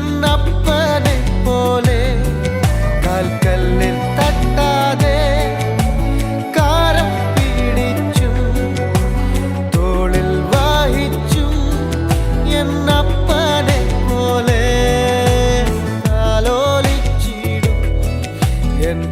പൊന്നപ്പനെ പോലെ കാൽക്കല്ലിൽ തട്ടാതെ കാരം പിടിച്ചും തോളിൽ വാഹിച്ചും എന്നപ്പനെ പോലെ ആലോലിച്ചിടും എൻ